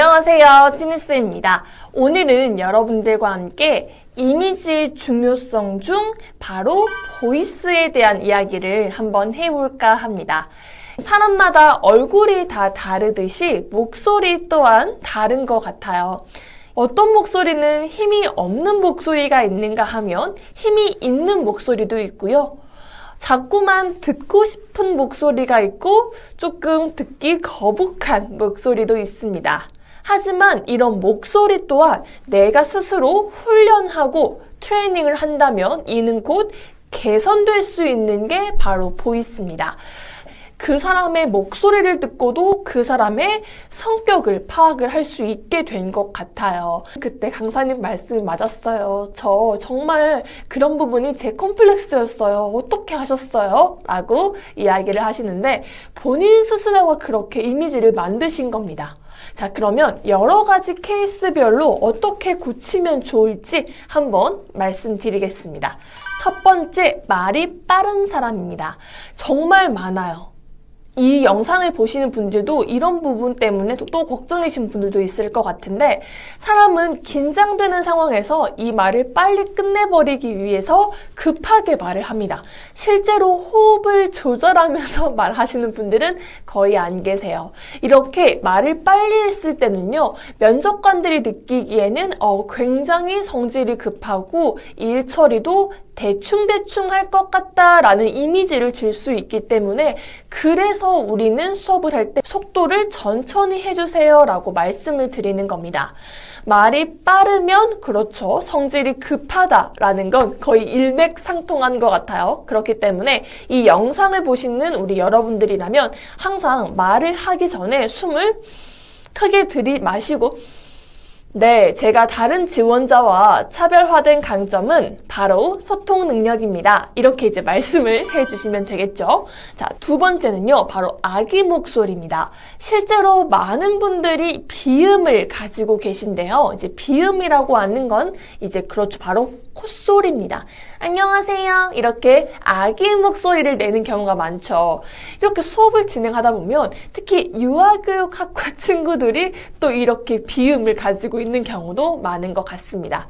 안녕하세요. 티니스입니다. 오늘은 여러분들과 함께 이미지의 중요성 중 바로 보이스에 대한 이야기를 한번 해볼까 합니다. 사람마다 얼굴이 다 다르듯이 목소리 또한 다른 것 같아요. 어떤 목소리는 힘이 없는 목소리가 있는가 하면 힘이 있는 목소리도 있고요. 자꾸만 듣고 싶은 목소리가 있고 조금 듣기 거북한 목소리도 있습니다. 하지만 이런 목소리 또한 내가 스스로 훈련하고 트레이닝을 한다면 이는 곧 개선될 수 있는 게 바로 보이스입니다. 그 사람의 목소리를 듣고도 그 사람의 성격을 파악을 할 수 있게 된 것 같아요. 그때 강사님 말씀이 맞았어요. 저 정말 그런 부분이 제 컴플렉스였어요. 어떻게 하셨어요? 라고 이야기를 하시는데 본인 스스로가 그렇게 이미지를 만드신 겁니다. 자, 그러면 여러 가지 케이스별로 어떻게 고치면 좋을지 한번 말씀드리겠습니다. 첫 번째, 말이 빠른 사람입니다. 정말 많아요. 이 영상을 보시는 분들도 이런 부분 때문에 또, 또 걱정이신 분들도 있을 것 같은데 사람은 긴장되는 상황에서 이 말을 빨리 끝내버리기 위해서 급하게 말을 합니다. 실제로 호흡을 조절하면서 말하시는 분들은 거의 안 계세요. 이렇게 말을 빨리 했을 때는요, 면접관들이 느끼기에는 어, 굉장히 성질이 급하고 일 처리도 대충대충 할 것 같다라는 이미지를 줄 수 있기 때문에 그래서 우리는 수업을 할 때 속도를 천천히 해주세요 라고 말씀을 드리는 겁니다. 말이 빠르면 그렇죠. 성질이 급하다라는 건 거의 일맥상통한 것 같아요. 그렇기 때문에 이 영상을 보시는 우리 여러분들이라면 항상 말을 하기 전에 숨을 크게 들이마시고 네, 제가 다른 지원자와 차별화된 강점은 바로 소통 능력입니다. 이렇게 이제 말씀을 해주시면 되겠죠. 자, 두 번째는요, 바로 아기 목소리입니다. 실제로 많은 분들이 비음을 가지고 계신데요. 이제 비음이라고 하는 건 이제 그렇죠. 바로 콧소리입니다. 안녕하세요. 이렇게 아기 목소리를 내는 경우가 많죠. 이렇게 수업을 진행하다 보면 특히 유아교육학과 친구들이 또 이렇게 비음을 가지고 있는 경우도 많은 것 같습니다.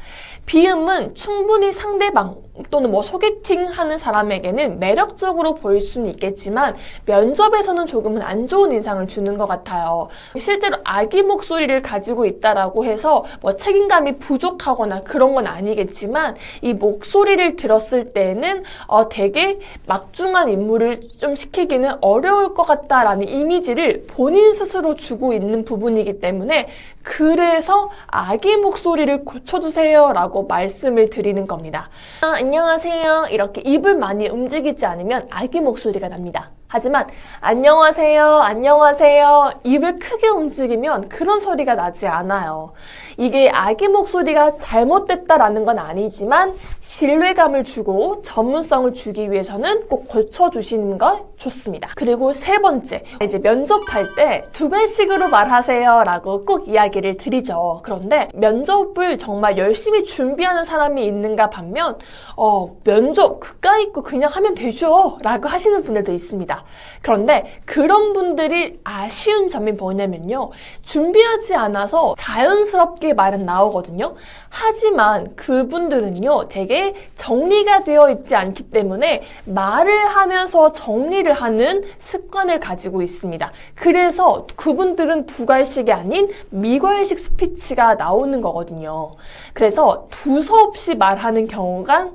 비음은 충분히 상대방 또는 뭐 소개팅 하는 사람에게는 매력적으로 보일 수는 있겠지만 면접에서는 조금은 안 좋은 인상을 주는 것 같아요. 실제로 아기 목소리를 가지고 있다라고 해서 뭐 책임감이 부족하거나 그런 건 아니겠지만 이 목소리를 들었을 때는 어 되게 막중한 임무를 좀 시키기는 어려울 것 같다라는 이미지를 본인 스스로 주고 있는 부분이기 때문에 그래서 아기 목소리를 고쳐주세요라고 말씀을 드리는 겁니다. 아, 안녕하세요. 이렇게 입을 많이 움직이지 않으면 아기 목소리가 납니다. 하지만 안녕하세요, 안녕하세요. 입을 크게 움직이면 그런 소리가 나지 않아요. 이게 아기 목소리가 잘못됐다라는 건 아니지만 신뢰감을 주고 전문성을 주기 위해서는 꼭 고쳐주시는 거 좋습니다. 그리고 세 번째, 이제 면접할 때 두관식으로 말하세요 라고 꼭 이야기를 드리죠. 그런데 면접을 정말 열심히 준비하는 사람이 있는가 반면, 어, 면접 그까 있고 그냥 하면 되죠 라고 하시는 분들도 있습니다. 그런데 그런 분들이 아쉬운 점이 뭐냐면요. 준비하지 않아서 자연스럽게 말은 나오거든요. 하지만 그분들은요, 되게 정리가 되어 있지 않기 때문에 말을 하면서 정리를 하는 습관을 가지고 있습니다. 그래서 그분들은 두괄식이 아닌 미괄식 스피치가 나오는 거거든요. 그래서 두서없이 말하는 경우가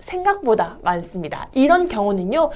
생각보다 많습니다. 이런 경우는요,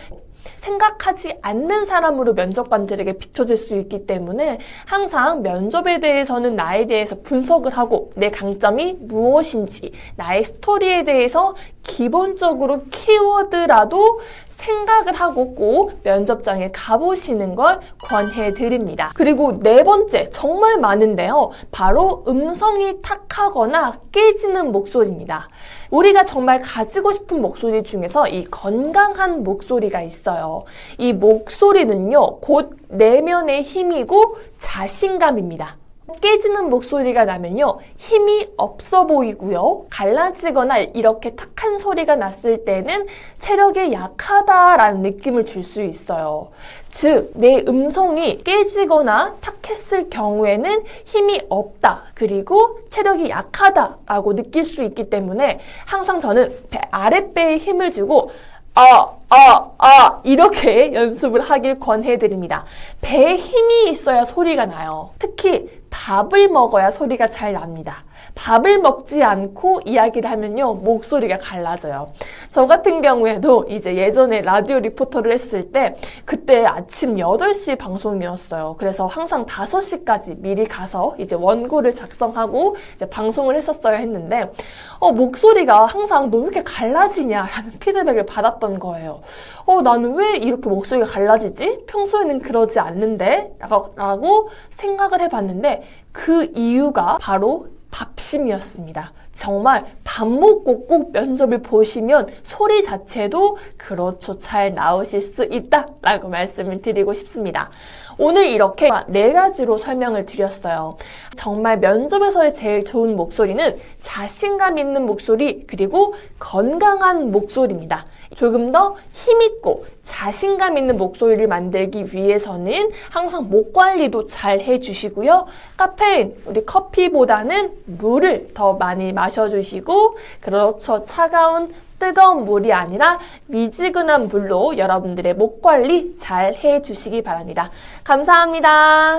생각하지 않는 사람으로 면접관들에게 비춰질 수 있기 때문에 항상 면접에 대해서는 나에 대해서 분석을 하고 내 강점이 무엇인지 나의 스토리에 대해서 기본적으로 키워드라도 생각을 하고 꼭 면접장에 가보시는 걸 권해 드립니다. 그리고 네 번째, 정말 많은데요. 바로 음성이 탁하거나 깨지는 목소리입니다. 우리가 정말 가지고 싶은 목소리 중에서 이 건강한 목소리가 있어요. 이 목소리는요, 곧 내면의 힘이고 자신감입니다. 깨지는 목소리가 나면요. 힘이 없어 보이고요. 갈라지거나 이렇게 탁한 소리가 났을 때는 체력이 약하다라는 느낌을 줄 수 있어요. 즉, 내 음성이 깨지거나 탁했을 경우에는 힘이 없다. 그리고 체력이 약하다라고 느낄 수 있기 때문에 항상 저는 배 아랫배에 힘을 주고 아, 아, 아, 이렇게 연습을 하길 권해드립니다. 배에 힘이 있어야 소리가 나요. 특히 밥을 먹어야 소리가 잘 납니다. 밥을 먹지 않고 이야기를 하면요, 목소리가 갈라져요. 저 같은 경우에도 이제 예전에 라디오 리포터를 했을 때, 그때 아침 8시 방송이었어요. 그래서 항상 5시까지 미리 가서 이제 원고를 작성하고 이제 방송을 했었어야 했는데, 어, 목소리가 항상 너 왜 이렇게 갈라지냐라는 피드백을 받았던 거예요. 어, 나는 왜 이렇게 목소리가 갈라지지? 평소에는 그러지 않는데? 라고, 생각을 해봤는데, 그 이유가 바로 밥심이었습니다. 정말 밥 먹고 꼭 면접을 보시면 소리 자체도 그렇죠. 잘 나오실 수 있다 라고 말씀을 드리고 싶습니다. 오늘 이렇게 네 가지로 설명을 드렸어요. 정말 면접에서의 제일 좋은 목소리는 자신감 있는 목소리 그리고 건강한 목소리입니다. 조금 더 힘있고 자신감 있는 목소리를 만들기 위해서는 항상 목 관리도 잘 해주시고요. 카페인, 우리 커피보다는 물을 더 많이 마셔주시고, 그렇죠. 차가운 뜨거운 물이 아니라 미지근한 물로 여러분들의 목 관리 잘 해주시기 바랍니다. 감사합니다.